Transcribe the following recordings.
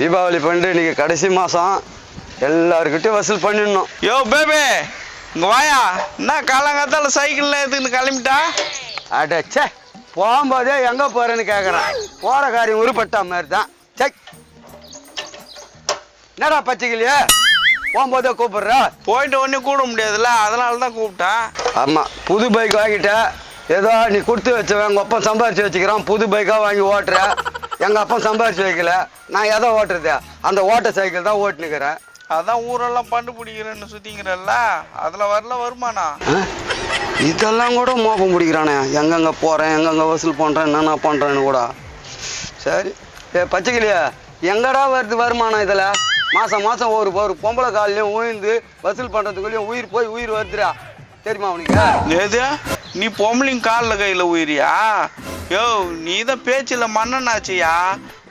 தீபாவளி பண்ணிட்டு இன்னைக்கு கடைசி மாதம் எல்லாருக்கிட்டையும் வசூல் பண்ணிடணும். யோ பேபே இங்க வாயா. என்ன காலங்காத்தால சைக்கிள்ல எதுக்குன்னு கிளம்பிட்டா? அடச்சே போகும்போதே எங்கே போகிறேன்னு கேட்குறேன் போகிற காரியம் உருப்பட்ட மாதிரி தான் சே என்னடா பச்சைக்கிளியே போகும்போதே கூப்பிடுற? போயிட்டு ஒன்னே கூட முடியாதுல்ல அதனால தான் கூப்பிட்டேன் ஆமாம் புது பைக் வாங்கிட்ட ஏதோ நீ கொடுத்து வச்சவன் எங்கள் அப்பா சம்பாரிச்சு வச்சுக்கிறான் புது பைக்காக வாங்கி ஓட்டுற. எங்கள் அப்பா சம்பாரிச்சு வைக்கல. நான் எதை ஓட்டுறது. அந்த ஓட்ட சைக்கிள் தான் ஓட்டுனுக்கிறேன். அதான் ஊரெல்லாம் பண்டு பிடிக்கிறேன்னு சுத்திங்கிறல்ல? அதுல வரல வருமானா? இதெல்லாம் கூட மோப்பம் பிடிக்கிறானே. எங்கெங்கே போகிறேன் எங்கெங்கே வசூல் பண்ணுறேன் என்னென்ன பண்ணுறேன்னு கூட. சரி. ஏ பச்சைக்கிளியா எங்கடா வருது வருமானம் இதில்? மாதம் மாதம் ஒரு ஒரு பொம்பளை கால்லையும் உயிர்ந்து வசூல் பண்ணுறதுக்குள்ளேயும் உயிர் போய் உயிர் வருதுடா. தெரியுமா உனக்கு? எது நீ பொம்பளைங்க காலில் கையில் உயிரியா யோ நீ தான் பேச்சில் மன்னனாச்சியா?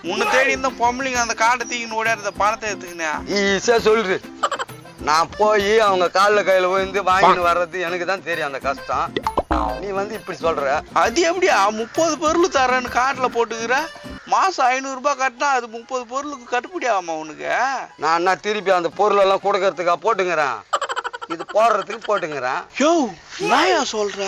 உன்னை தேடி இந்த பொம்பளைங்க அந்த காட்டை தூக்கின்னு ஓடியாருந்த பணத்தை எடுத்துக்கினே ஈஸியாக சொல்லுது நான் போய் அவங்க காலில் கையில் விழுந்து வாங்கிட்டு வர்றது எனக்கு தான் தெரியும் அந்த கஷ்டம். நீ வந்து இப்படி சொல்கிற அது எப்படியா? முப்பது பொருள் தரேன்னு காட்டில் போட்டுக்கிற? மாசம் ஐநூறுரூபா கட்டினா அது முப்பது பொருளுக்கு கட்டுப்படி ஆகுமா உனக்கு? நான் என்ன திருப்பி அந்த பொருளெல்லாம் கொடுக்கறதுக்கா போட்டுங்கிறேன்? இது போடுறதுக்கு போட்டுங்கிறேன். யோ நாயா சொல்ற?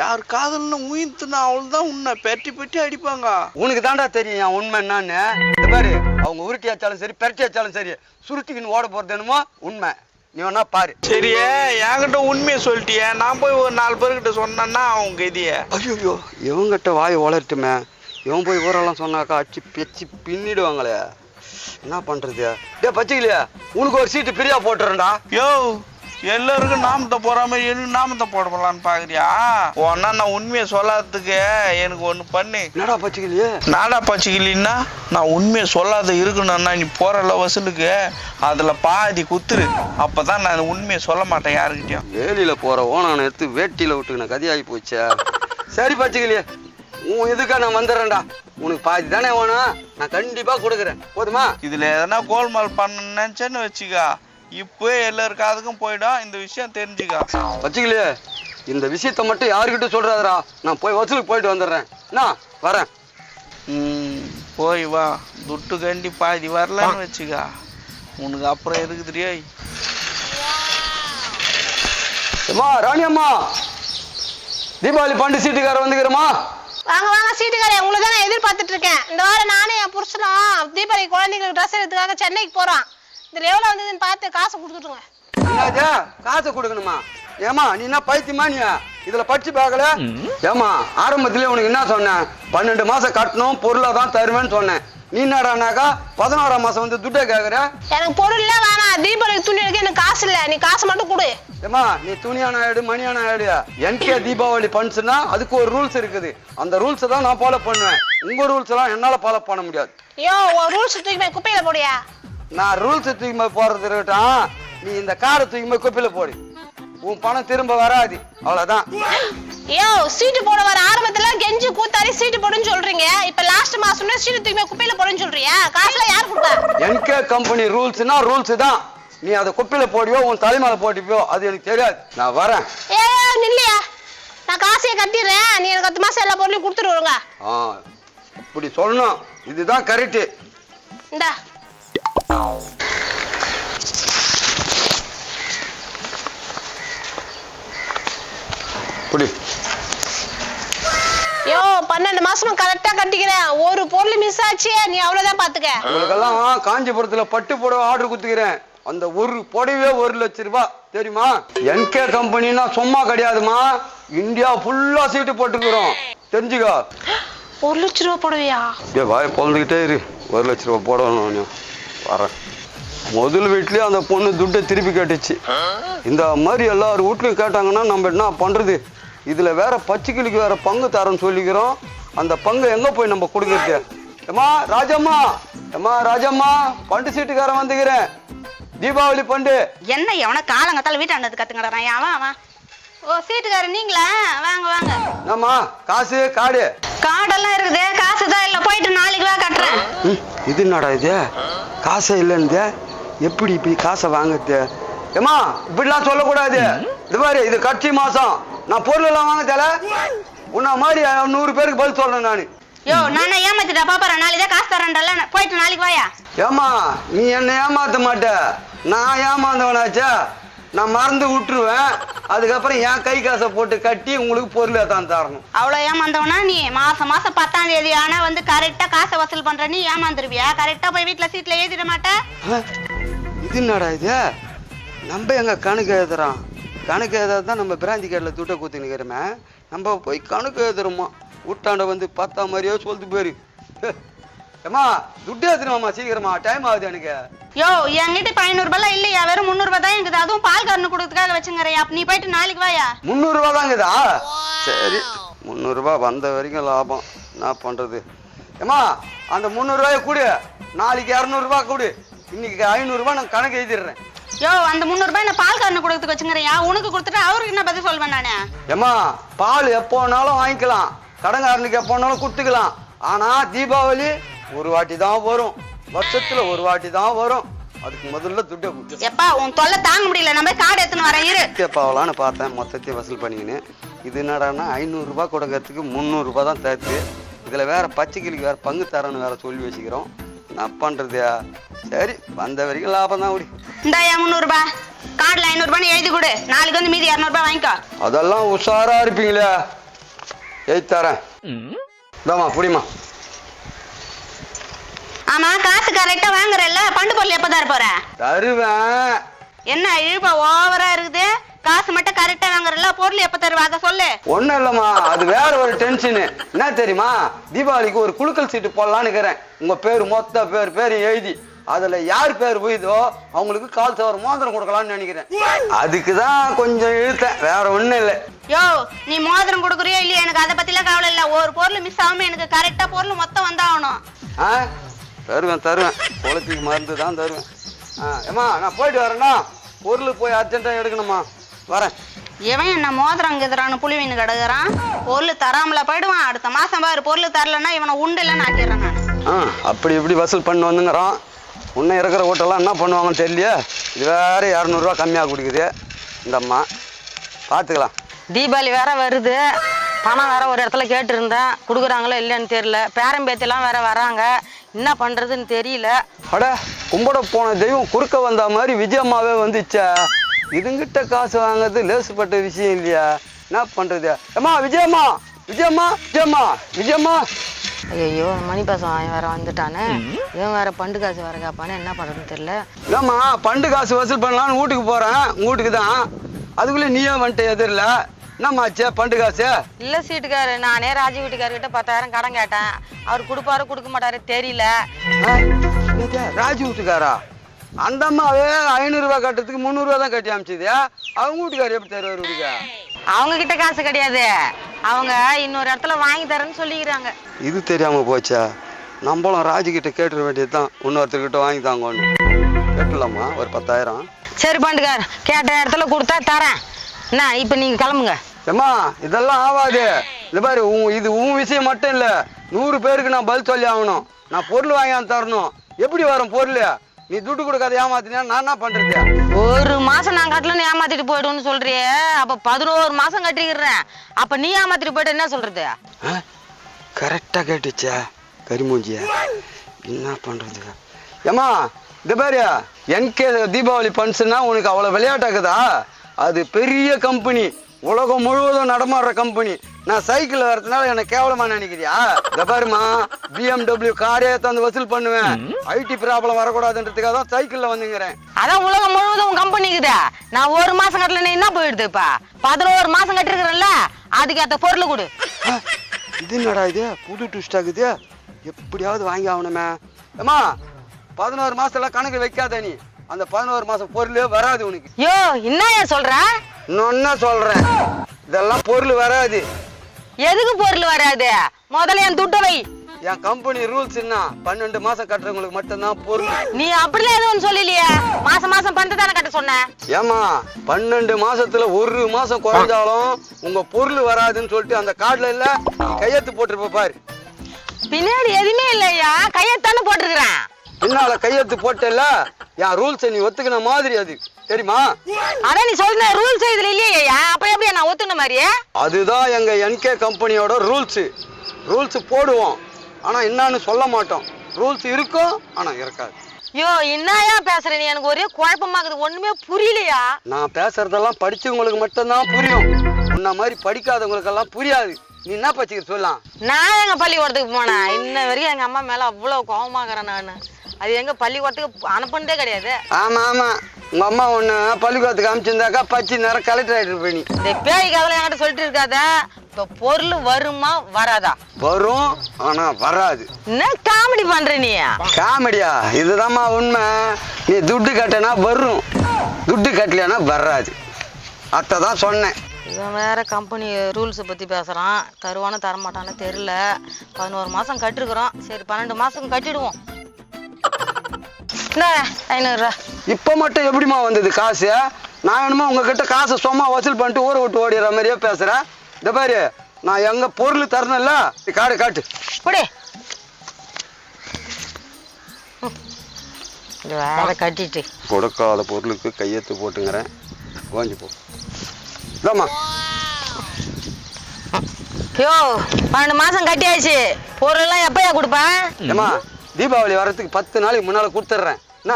யார் காதல்னு உயிர்த்துனா அவள் தான் உன்னை பெட்டி பெட்டி அடிப்பாங்க. உனக்கு தான்டா தெரியும் என் உண்மை என்னன்னு. இந்த பாரு அவங்க உருட்டி வச்சாலும் சரி பெரட்டி வச்சாலும் சரி சுருட்டிக்கின்னு ஓட போறது என்னமோ உண்மை. நீ வேணா பாரு. சரியே என்கிட்ட உண்மையை சொல்லிட்டியே. நான் போய் ஒரு நாலு பேர்கிட்ட சொன்னேன்னா அவங்க இதைய ஐயோ இவங்கிட்ட வாய் வளரட்டுமே இவன் போய் ஊரெல்லாம் சொன்னாக்கா அச்சு பெச்சு பின்னிடுவாங்களே. என்ன பண்றது? டே பச்சைக்கலையா. உனக்கு ஒரு சீட்டு ஃப்ரீயா போட்டுறேன்டா. யோ எல்லாருக்கும் நாமத்தை போற மாதிரி எனக்கு நாமத்தை போடலான்னு பாக்குறியா? ஒன்னா நான் உண்மையை சொல்லாததுக்கு எனக்கு ஒண்ணு பண்ணு. என்னடா பச்சைக்கலையே? நாடா பச்சிக்கலின்னா நான் உண்மையை சொல்லாத இருக்கணும்னா நீ போறல வசூலுக்கு அதுல பாதி குத்துரு. அப்பதான் நான் உண்மையை சொல்ல மாட்டேன் யாருக்கிட்டயும். வேலியில போற ஓனான எடுத்து வேட்டியில விட்டுக்கின கதியாகி போச்சே. சரி பச்சைக்கலையே உன் இதுக்கா நான் வந்துடுறேன்டா. உனக்கு பாதி தானே வேணும். நான் கண்டிப்பா கொடுக்குறேன். போதுமா? இதுல எதனா கோல்மால் பண்ண நினைச்சேன்னு வச்சுக்கா. இப்போ எல்லாரு காதுக்கும் போயிடும் இந்த விஷயம் தெரிஞ்சுக்கா. வச்சுக்கலையே இந்த விஷயத்த மட்டும் யாருக்கிட்ட சொல்றாதடா? நான் போய் வசூலுக்கு போயிட்டு வந்துடுறேன். என்ன வரேன். ம், போய் வா. துட்டு கண்டி பாதி வரலன்னு வச்சுக்கா. உனக்கு அப்புறம் எதுக்கு தெரியும்? அம்மா ராணி அம்மா தீபாவளி பண்டு சீட்டுக்கார வந்துக்கிறோமா வாங்க வாங்க சீட்டுக்காரே உங்களை தான் நான் எதிர்பார்த்துட்டு இருக்கேன். இந்த வாரம் நானும் என் புருஷனும் தீபாவளி குழந்தைங்களுக்கு ட்ரெஸ் எடுத்துக்காக சென்னைக்கு போறோம். இதுல எவ்வளவு வந்ததுன்னு பார்த்து காசு கொடுத்துட்டுங்க. என்னது காசை கொடுக்கணுமா? ஏமா நீ என்ன பைத்தியமா நீ? இதுல படிச்சு பார்க்கல? ஏமா ஆரம்பத்திலே உனக்கு என்ன சொன்னேன்? பன்னெண்டு மாசம் கட்டணும் பொருளை தான் தருவேன்னு சொன்னேன். நீ என்னடானாக்கா பதினோராம் மாசம் வந்து துட்டை கேக்குற? எனக்கு பொருள்லாம் வேணாம். தீபாவளிக்கு துணி எடுக்க எனக்கு காசு இல்ல. நீ காசு மட்டும் கொடு. ஏமா நீ துணியான ஆயிடு மணியான ஆயிடு என்கே தீபாவளி பண்ட்ஸ்னா அதுக்கு ஒரு ரூல்ஸ் இருக்குது. அந்த ரூல்ஸை தான் நான் ஃபாலோ பண்ணுவேன். உங்க ரூல்ஸ் எல்லாம் என்னால ஃபாலோ பண்ண முடியாது. ஐயோ ஒரு ரூல்ஸ் தூக்கி போய் குப்பையில போடியா நான் ரூல்ஸ் தூக்கி போறது இருக்கட்டும். நீ இந்த காரை தூக்கி போய் குப்பையில போடு. உன் பணம் திரும்ப வராது. அவ்வளவுதான். ஐயோ சீட்டு போட வர ஆரம்பத்துல கெஞ்சி கூத்தாடி சீட்டு போடுன்னு சொல்றீங்க. இப்ப லாஸ்ட் மாசம்னா சீட்டு தூக்கி போய் குப்பையில போடுன்னு சொல்றியா? காசுல யார் கொடுத்தா என்கே கம்பெனி ரூல்ஸ்னா ரூல்ஸ் தான். நீ அதை குப்பையில போடியோ உன் தலைமையில போட்டிப்பியோ அது எனக்கு தெரியாது. நான் வரேன். ஏ நில்லையா? நான் காசையை கட்டிடுறேன். நீ எனக்கு பத்து மாசம் எல்லா பொருளையும் கொடுத்துருவாங்க ஆ இப்படி சொல்லணும். இதுதான் கரெக்டு இந்தா. யோ பன்னெண்டு மாசமா கரெக்டா கட்டிக்கிறேன் ஒரு பொருள் மிஸ் ஆச்சு நீ அவ்வளவுதான் பாத்துக்க. உங்களுக்கெல்லாம் காஞ்சிபுரத்துல பட்டு புடவை ஆர்டர் கொடுத்துக்கிறேன். அந்த ஒரு புடவையே ஒரு லட்சம் ரூபாய் தெரியுமா? என்கே கம்பெனினா சும்மா கிடையாதுமா. இந்தியா ஃபுல்லா சீட்டு போட்டுக்கிறோம். தெரிஞ்சுக்கோ. ஒரு லட்ச ரூபா போடுவியா? அப்படியே வாய் பொழந்துக்கிட்டே இரு. ஒரு லட்ச ரூபா போடணும் வரேன் முதல் வீட்லயே அந்த பொண்ணு துட்டை திருப்பி கேட்டுச்சு. இந்த மாதிரி எல்லார் வீட்லையும் கேட்டாங்கன்னா நம்ம என்ன பண்றது? இதுல வேற பச்சைக்கிளிக்கு வேற பங்கு தரேன்னு சொல்லிக்கிறோம். அந்த பங்கு எங்க போய் நம்ம கொடுக்கறது? ஏமா ராஜம்மா? ஏமா ராஜம்மா? பண்டு சீட்டுக்காரன் வந்துக்கிறேன். தீபாவளி பண்டு. என்ன எவன காலங்கத்தால வீட்டாண்டது கத்துங்கறான் அவன் அவன் ஓ சீட்டுக்காரர் நீங்களா? வாங்க வாங்க. என்னம்மா காசு காடு? கார்டெல்லாம் இருக்குது. காசு தான் இல்ல போயிட்டு நாளைக்கு வா கட்டுறேன். இது என்னடா இது? காசே இல்லைன்னு எப்படி இப்படி காசை வாங்குறது? ஏமா இப்படிலாம் சொல்லக்கூடாது. இது மாதிரி இது கட்சி மாசம். நான் பொருள் எல்லாம் வாங்க தல உன்ன மாதிரி நூறு பேருக்கு பதில் சொல்றேன் நான். யோ நான் ஏமாத்திட்டா பாப்பாரா நாளைக்கு காசு தரேன்டல போயிட்டு நாளைக்கு வாயா? ஏமா நீ என்ன ஏமாத்த மாட்ட. நான் ஏமாந்தவனாச்சா. நான் மறந்து விட்டுருவேன். அதுக்கப்புறம் என் கை காசை போட்டு கட்டி உங்களுக்கு பொருளை தான் தரணும். அவ்வளோ ஏமாந்தவனா நீ? மாசம் மாசம் பத்தாம் தேதி ஆனா வந்து கரெக்டா காசை வசூல் பண்ற நீ ஏமாந்துருவியா? கரெக்டா போய் வீட்ல சீட்ல எழுதிட மாட்ட? ஆ, இது என்னடா இது? நம்ம எங்க கணக்கு எழுதுறோம் கணக்கு எழுதாது தான் நம்ம பிராந்தி கடையில் துட்டை கூத்தி நிற்கிறோமே நம்ம போய் கணக்கு எழுதுறோமா? ஊட்டாண்ட வந்து பத்தா மாதிரியோ சொல்லிட்டு போயிரு. ஏமா துட்டு எழுதுறோமா சீக்கிரமா. டைம் ஆகுது எனக்கு. யோ என்கிட்ட இப்ப ஐநூறு ரூபாய் இல்லையா? வெறும் முந்நூறு ரூபாய் தான் இருக்குது. அதுவும் பால் கறந்து கொடுக்கறதுக்காக வச்சுங்கறியா நீ போயிட்டு நாளைக்கு வாயா? முந்நூறுரூவா தாங்குதா சரி. முந்நூறுரூவா வந்த வரைக்கும் லாபம். என்ன பண்ணுறது ஏம்மா அந்த முந்நூறுரூவாயை கொடு. நாளைக்கு இரநூறுபா கொடு. இன்னைக்கு ஐநூறுரூவா நான் கணக்கு எழுதிடுறேன். யோ அந்த முந்நூறு ரூபாய் நான் பால் கறந்து கொடுக்கறதுக்கு வச்சுங்கறியா? உனக்கு கொடுத்துட்டு அவருக்கு என்ன பதில் சொல்வேன் நானு? ஏம்மா பால் எப்போனாலும் வாங்கிக்கலாம். கடங்காரனுக்கு எப்போனாலும் கொடுத்துக்கலாம். ஆனால் தீபாவளி ஒரு வாட்டி தான் வரும். வருஷத்துல ஒரு வாட்டி தான் வரும். அதுக்கு முதல்ல துட்டை எப்பா உன் தொல்லை தாங்க முடியல. நம்ம கார்டு எடுத்துன்னு வரேன் இரு. கேட்பாவலான்னு பார்த்தேன். மொத்தத்தையும் வசூல் பண்ணிக்கின்னு இது என்னடான்னா ஐநூறுரூபா கொடுக்கறதுக்கு முந்நூறுரூபா தான் தருது இதில் வேற பச்சை கிளிக்கு வேற பங்கு தரேன்னு வேற சொல்லி வச்சுக்கிறோம். என்ன பண்ணுறது சரி வந்த வரைக்கும் லாபம் தான் ஓடி இந்தாயா முந்நூறு ரூபாய் கார்டுல ஐநூறு ரூபாய் எழுதி கொடு. நாளைக்கு வந்து மீதி இரநூறுபா வாங்கிக்கோ. அதெல்லாம் உஷாரா இருப்பீங்களே. எழுதி தரேன். இதாம்மா புடிமா ஆமா காசு கரெக்டா வாங்குறல்ல. பண்டு பொருள் எப்பதான் போற? தருவேன். என்ன இழுப்ப ஓவரா இருக்குது? காசு மட்டும் கரெக்டா வாங்குறல்ல பொருள் எப்ப தருவா? அதை சொல்லு. ஒன்றும் இல்லைம்மா அது வேற ஒரு டென்ஷனு என்ன தெரியுமா? தீபாவளிக்கு ஒரு குலுக்கல் சீட்டு போடலான்னு இருக்கிறேன் உங்கள் பேர் மொத்த பேர் பேர் எழுதி. அதில் யார் பேர் போயுதோ அவங்களுக்கு கால் சவர் மோதிரம் கொடுக்கலாம்னு நினைக்கிறேன். அதுக்கு தான் கொஞ்சம் இழுத்தேன். வேற ஒன்றும் இல்லை. யோ நீ மோதிரம் கொடுக்குறியோ இல்லையா? எனக்கு அதை பத்திலாம் கவலை இல்ல. ஒரு பொருள் மிஸ் ஆகாம எனக்கு கரெக்டா பொருள் மொத்தம் வந்தாகணும். தருவேன் தருவேன். குளத்துக்கு மருந்து தான் தருவேன். ஆ ஏம்மா நான் போயிட்டு வரேன்னா பொருள் போய் அர்ஜென்ட்டாக எடுக்கணுமா? வரேன். இவன் என்ன மோதிரம் இங்குதுறான்னு புளிவீனு கிடக்குறான். பொருள் தராமல போயிடுவான். அடுத்த மாசம் பாரு பொருள் தரலன்னா இவனை உண்டு இல்லைன்னு ஆக்கிடுறேன் நான். ஆ அப்படி இப்படி வசூல் பண்ணி வந்துங்கிறான். இன்னும் இருக்கிற ஓட்டெல்லாம் என்ன பண்ணுவாங்கன்னு தெரியலையே? இது வேற இரநூறுவா கம்மியாக கொடுக்குது. இந்த அம்மா பார்த்துக்கலாம் தீபாவளி வேற வருது. பணம் வேற ஒரு இடத்துல கேட்டிருந்தேன் கொடுக்குறாங்களோ இல்லைன்னு தெரியல. பேரம்பேத்திலாம் வேற வராங்க. என்ன பண்றதுன்னு தெரியல. அட கும்பிட போன தெய்வம் குறுக்க வந்த மாதிரி விஜயம்மாவே வந்துச்சே. இதுங்கிட்ட காசு வாங்குறது லேசுப்பட்ட விஷயம் இல்லையா? என்ன பண்றது? ஏம்மா விஜயம்மா விஜயம்மா விஜயம்மா விஜயம்மா. ஐயோ மணி பாசம் அவன் வேற வந்துட்டானே. இவன் வேற பண்டு காசு வேற கேட்பானே என்ன பண்றதுன்னு தெரியல. இல்லம்மா பண்டு காசு வசூல் பண்ணலான்னு வீட்டுக்கு போறேன். வீட்டுக்கு தான். அதுக்குள்ளே நீயே வந்துட்ட எதிரில். என்னம்மா ஆச்சு பண்டு காசு? இல்ல சீட்டுக்காரு நானே ராஜி வீட்டுக்காரர்கிட்ட பத்தாயிரம் கடன் கேட்டேன். அவர் கொடுப்பாரு கொடுக்க மாட்டாரு தெரியல. ராஜு வீட்டுக்காரா? அந்த அம்மாவே ஐநூறுரூவா கட்டுறதுக்கு முந்நூறுரூவா தான் கட்டி அமிச்சது. அவங்க வீட்டுக்காரர் எப்படி தருவார் வீட்டுக்கா அவங்க கிட்ட காசு கிடையாது. அவங்க இன்னொரு இடத்துல வாங்கி தரேன்னு சொல்லிக்கிறாங்க. இது தெரியாம போச்சா. நம்மளும் ராஜு கிட்ட கேட்டுற வேண்டியது தான். இன்னொருத்தர்கிட்ட வாங்கி தாங்கன்னு. கேட்டுலாமா? ஒரு பத்தாயிரம். சரி பண்டுக்கார் கேட்ட இடத்துல கொடுத்தா தரேன். என்ன இப்ப நீங்க கிளம்புங்க. ஏம்மா இதெல்லாம் ஆகாது இந்த பாரு உன் இது உன் விஷயம் மட்டும் இல்லை. நூறு பேருக்கு நான் பதில் சொல்லி ஆகணும். நான் பொருள் வாங்கி தரணும். எப்படி வரும் பொருள்? நீ துட்டு கொடுக்காத ஏமாத்தினா நான் என்ன பண்றது? ஒரு மாசம் நான் கட்டலன்னு ஏமாத்திட்டு போயிடுன்னு சொல்றியே. அப்ப பதினோரு மாசம் கட்டிக்கிறேன். அப்ப நீ ஏமாத்திட்டு போயிட்டு என்ன சொல்றது? கரெக்டாக கேட்டுச்சா கரிமூஞ்சிய. என்ன பண்றது? ஏம்மா இந்த பாரு என்கே தீபாவளி ஃபங்க்ஷன்னா உனக்கு அவ்வளோ விளையாட்டாக்குதா அது பெரிய கம்பெனி உலகம் முழுவதும் நடமாடுற கம்பெனி நான் சைக்கிள் வரதுனால என்ன கேவலமா நினைக்கிறியா? இந்த பாருமா பிஎம்டபிள்யூ காரே தந்து வசூல் பண்ணுவேன். ஐடி ப்ராப்ளம் வரக்கூடாதுன்றதுக்காக தான் சைக்கிளில் வந்துங்கிறேன். அதான் உலகம் முழுவதும் உன் கம்பெனி இருக்குதா நான் ஒரு மாசம் கட்டல என்ன போயிடுது இப்ப? பதினோரு மாசம் கட்டிருக்கிறேன்ல அதுக்கு ஏத்த பொருள் கொடு. இது என்னடா இது? புது ட்விஸ்ட் ஆகுது. எப்படியாவது வாங்கி ஆகணுமே. ஏம்மா பதினோரு மாசத்துல கணக்கு வைக்காத நீ. அந்த பதினோரு மாசம் பொருளே வராது உனக்கு. யோ என்ன சொல்ற? இன்னொன்னு சொல்றேன்? இதெல்லாம் பொருள் வராது. எதுக்கு பொருள் வராது? முதல்ல என் துட்டை வை. என் கம்பெனி ரூல்ஸ் என்ன? பன்னெண்டு மாசம் கட்டுறவங்களுக்கு மட்டும்தான் பொருள். நீ அப்படிலாம் எதுவும் சொல்லலையே? மாசம் மாசம் பணத்தை தானே கட்ட சொன்ன? ஏமா பன்னெண்டு மாசத்துல ஒரு மாசம் குறைஞ்சாலும் உங்க பொருள் வராதுன்னு சொல்லிட்டு அந்த கார்டுல இல்ல கையெழுத்து போட்டிருப்ப பாரு. பின்னாடி எதுவுமே இல்லையா கையத்தானே போட்டிருக்கிறேன். பின்னால கையெழுத்து போட்டல என் ரூல்ஸை நீ ஒத்துக்கின மாதிரி அது. தெரியுமா? அதான் நீ சொல்ற ரூல்ஸ் இதுல இல்லையா அப்ப எப்படி நான் ஒத்துன மாதிரியே? அதுதான் எங்க என்கே கம்பெனியோட ரூல்ஸ் ரூல்ஸ் போடுவோம். ஆனால் என்னன்னு சொல்ல மாட்டோம். ரூல்ஸ் இருக்கும் ஆனால் இருக்காது. ஐயோ என்னயா பேசுற நீ? எனக்கு ஒரே குழப்பமாக்குது. ஒண்ணுமே புரியலையா? நான் பேசுறதெல்லாம் படிச்சவங்களுக்கு மட்டும்தான் புரியும். உன்ன மாதிரி படிக்காதவங்களுக்கெல்லாம் புரியாது. நீ என்ன பச்சிக்கிற சொல்லலாம்? நான் எங்க பள்ளிக்கூடத்துக்கு போனேன். இன்ன வரைக்கும் எங்க அம்மா மேல அவ்வளவு கோவமாக்குறேன் நான். அது எங்க பள்ளிக்கூடத்துக்கு அனுப்புனதே கிடையாது. ஆமா ஆமா. உங்க அம்மா ஒண்ணு பள்ளிக்கூடத்துக்கு அனுப்பிச்சிருந்தாக்கா பச்சை நேரம் கலெக்டர் ஆயிட்டு போய் நீ. இந்த பேய் கதலை என்கிட்ட சொல்லிட்டு இருக்காத இப்ப பொருள் வருமா வராதா? வரும் ஆனா வராது. என்ன காமெடி பண்ற நீ? காமெடியா இதுதாம்மா உண்மை. நீ துட்டு கட்டினா வரும். துட்டு கட்டலையானா வராது. அத்தை தான் சொன்னேன். இவன் வேற கம்பெனி ரூல்ஸை பத்தி பேசுறான். தருவானு தரமாட்டான்னு தெரியல. பதினோரு மாசம் கட்டிருக்கிறோம். சரி பன்னெண்டு மாசம் கட்டிடுவோம். ஐநூறுரூவா. இப்போ மட்டும் எப்படிம்மா வந்தது காசு? நான் என்னமோ உங்ககிட்ட காசை சும்மா வசூல் பண்ணிட்டு ஊரை விட்டு ஓடிடுற மாதிரியே பேசுறேன். இந்த பாரு நான் எங்க பொருள் தரணும்ல நீ காடு காட்டு. கொடு. இது வேற கட்டிட்டு. கொடுக்காத பொருளுக்கு கையெழுத்து போட்டுங்கிறேன். வாங்கி போ. இதாம்மா யோ பன்னெண்டு மாசம் கட்டியாச்சு. பொருள்லாம் எப்பயா கொடுப்பேன்? ஏம்மா? தீபாவளி வரதுக்கு பத்து நாளைக்கு முன்னால கொடுத்துட்றேன். என்ன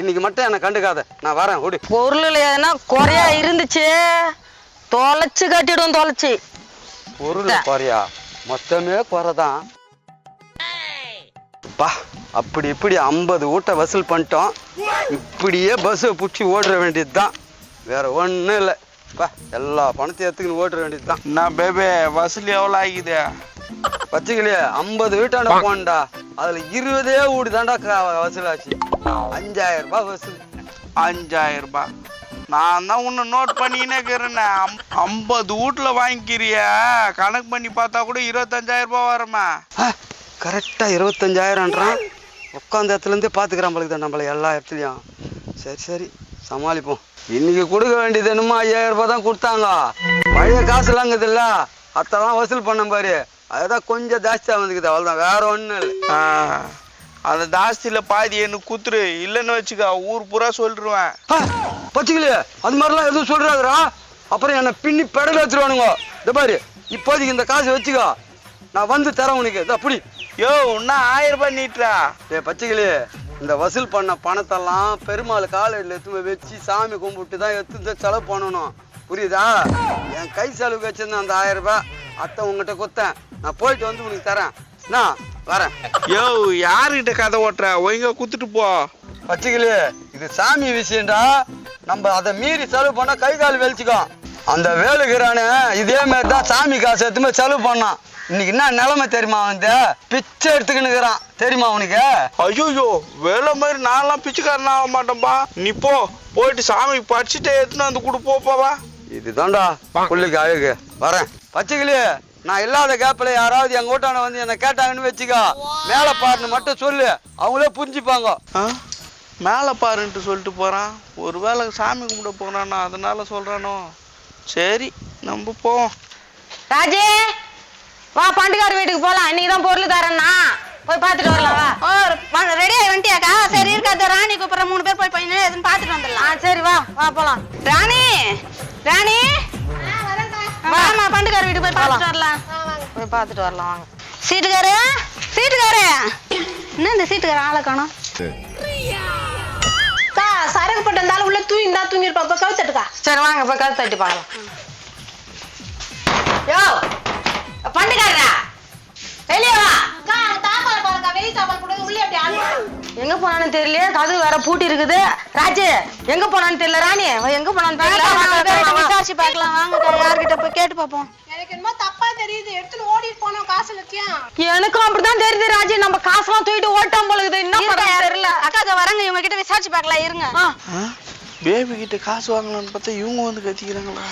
இன்னைக்கு மட்டும் என்னை கண்டுக்காத. நான் வரேன் ஓடி. பொருள் எதுனா? குறையா இருந்துச்சு. தொலைச்சு கட்டிடும் தொலைச்சு. பொருள் குறையா? மொத்தமே குறைதான் பா அப்படி இப்படி ஐம்பது ஊட்ட வசூல் பண்ணிட்டோம். இப்படியே பஸ்ஸை பிடிச்சி ஓடுற வேண்டியது தான். வேற ஒன்றும் இல்லை. பா எல்லா பணத்தையும் எடுத்துக்கின்னு ஓடுற வேண்டியது தான். என்ன பேபே வசூல் எவ்வளோ ஆகிது? வச்சுக்கலையே ஐம்பது வீட்டாண்ட போனடா அதுல இருபதே வீடு தாண்டா வசூலாச்சு. அஞ்சாயிரம் ரூபாய் வசூல். அஞ்சாயிரம் ரூபாய் நான் தான் உன்னை நோட் பண்ணினே இருக்கிறேன். ஐம்பது வீட்டில் வாங்கிக்கிறிய. கணக்கு பண்ணி பார்த்தா கூட இருபத்தஞ்சாயிரம் ரூபாய் வருமா கரெக்டாக இருபத்தஞ்சாயிரம்ன்றான். உட்காந்த இடத்துலேருந்தே பார்த்துக்கிறான் பழகுது தான் நம்மள எல்லா இடத்துலையும். சரி சரி சமாளிப்போம். இன்னைக்கு கொடுக்க வேண்டியது என்னமோ ஐயாயிரம் ரூபாய் தான் கொடுத்தாங்க. பழைய காசுலாம் இருக்குதுல்ல அத்தெல்லாம் வசூல் பண்ண பாரு. அதுதான் கொஞ்சம் ஜாஸ்தியாக வந்துக்குது அவ்வளோதான் வேற ஒன்றும் இல்லை. அந்த தாஸ்தியில் பாதி எனக்கு குத்துரு. இல்லைன்னு வச்சுக்க ஊர் பூரா சொல்லிடுவேன் பச்சிக்கலையே? அது மாதிரிலாம் எதுவும் சொல்றாதுடா. அப்புறம் என்னை பின்னி பெடல் வச்சிருவானுங்க இந்த பாரு இப்போதைக்கு இந்த காசு வச்சுக்கோ. நான் வந்து தரேன் உனக்கு. இதோ அப்படி யோ இன்னும் ஆயிரம் ரூபாய் நீட்டுறா. ஏ பச்சைக்கிளி இந்த வசூல் பண்ண பணத்தெல்லாம் பெருமாள் காலையில் எடுத்து வச்சு சாமி கும்பிட்டு தான் எடுத்து செலவு பண்ணணும். புரியுதா? என் கை செலவுக்கு வச்சிருந்தேன் அந்த ஆயிரம் ரூபாய். அத்தை உங்ககிட்ட கொடுத்தேன். நான் போயிட்டு வந்து உனக்கு தரேன். என்ன வரேன். யோ யாருக்கிட்ட கதை ஓட்டுற? ஒழுங்கா குத்துட்டு போ. பச்சைக்கிளி இது சாமி விஷயம்டா. நம்ம அதை மீறி செலவு பண்ணா கை கால் வெளிச்சிக்கோ அந்த வேலுகிறானு இதே மாதிரி தான் சாமி காசு எடுத்துமே செலவு பண்ணான். இன்னைக்கு என்ன நிலைமை தெரியுமா வந்து பிச்சை எடுத்துக்கினுக்குறான் தெரியுமா உனக்கு? ஐயோ வேலை மாதிரி நான்லாம் பிச்சைக்காரன் ஆக மாட்டேன்பா. நீ போ போயிட்டு சாமி படிச்சுட்டே எடுத்துன்னு வந்து கொடு போப்பாவா இதுதான்டா புள்ளிக்கு அழகு. வரேன். பச்சைக்கிளி நான் இல்லாத கேப்பில் யாராவது எங்க வீட்டான வந்து என்னை கேட்டாங்கன்னு வச்சுக்கோ. மேலே பாருன்னு மட்டும் சொல்லு. அவங்களே புரிஞ்சுப்பாங்க. மேலே பாருன்ட்டு சொல்லிட்டு போகிறான் ஒருவேளை சாமி கும்பிட போனானா அதனால சொல்கிறானோ சரி நம்ம போவோம். ராஜே வா பாண்டுக்கார வீட்டுக்கு போலாம். இன்னைக்கு தான் பொருள் தரேன்னா. போய் பார்த்துட்டு வரலாம் வா. ஓ ரெடி ஆகி வந்துட்டியாக்கா? சரி இருக்காது ராணி கூப்பிட்ற மூணு பேர் போய் பையன் எதுன்னு பார்த்துட்டு வந்துடலாம். சரி வா. வா போலாம். ராணி! ராணி! வாமா பண்டுக்கார வீட்டுக்கு போய் பார்த்துட்டு வரலாம். போய் பார்த்துட்டு வரலாம் வாங்க. சீட்டுக்காரு? சீட்டுக்காரு? என்ன இந்த சீட்டுக்கார ஆளை காணோம்? சரக்கு போட்டு இருந்தாலும் உள்ள தூங்கி இருந்தா தூங்கி இருப்பா போய் கவுத்தட்டுக்கா சரி வாங்க போய் கழுத்து தட்டி பார்க்கலாம். யோ பண்டுக்காரரா? வெளியே வா. எங்க போனான்னு தெரியல கதவு வேற பூட்டி இருக்குது. ராஜு எங்க போனான்னு தெரியல ராணி. அவ எங்க போனான்னு தெரியல. விசாரிச்சு பார்க்கலாம். வாங்கக்கா யார்கிட்ட போய் கேட்டு பார்ப்போம். எனக்கு என்னமோ தப்பா தெரியுது. எடுத்துட்டு ஓடிட்டு போனோம் காசு எனக்கும் அப்படிதான் தெரியுது ராஜு. நம்ம காசுலாம் தூக்கிட்டு ஓட்டாம போலுது என்ன பண்றது தெரியல. அக்கா இதோ வரங்க. இவங்க கிட்ட விசாரிச்சு பார்க்கலாம். இருங்க. பேபி கிட்ட காசு வாங்கலாம்னு பார்த்தா இவங்க வந்து கத்திக்கிறாங்களா?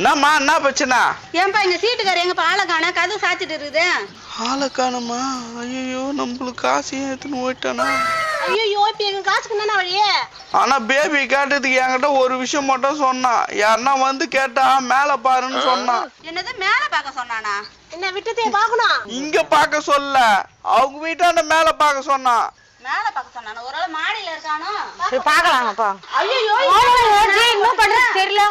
என்னம்மா என்ன பிரச்சனை? ஏன்பா இங்க சீட்டுக்கார எங்க ஆளை காண? கதவு சாத்திட்டு இருக்குது. ஆளை காணுமா? ஐயோ நம்மளுக்கு காசு ஏன் எடுத்துன்னு போயிட்டானா? ஐயோ இப்ப எங்க காசுக்கு என்ன வழியே ஆனா பேபி கேட்டதுக்கு என்கிட்ட ஒரு விஷயம் மட்டும் சொன்னான் யாருன்னா வந்து கேட்டா மேல பாருன்னு சொன்னான் என்னது மேல பார்க்க சொன்னானா? என்ன விட்டுதே பாக்கணும் இங்க பார்க்க சொல்ல. அவங்க வீட்டாண்ட மேல பார்க்க சொன்னான் மேல பார்க்க சொன்னானா? ஒரு ஆள் மாடியில இருக்கானோ? சரி பார்க்கலாங்கப்பா. ஐயோ என்ன பண்றது தெரியல.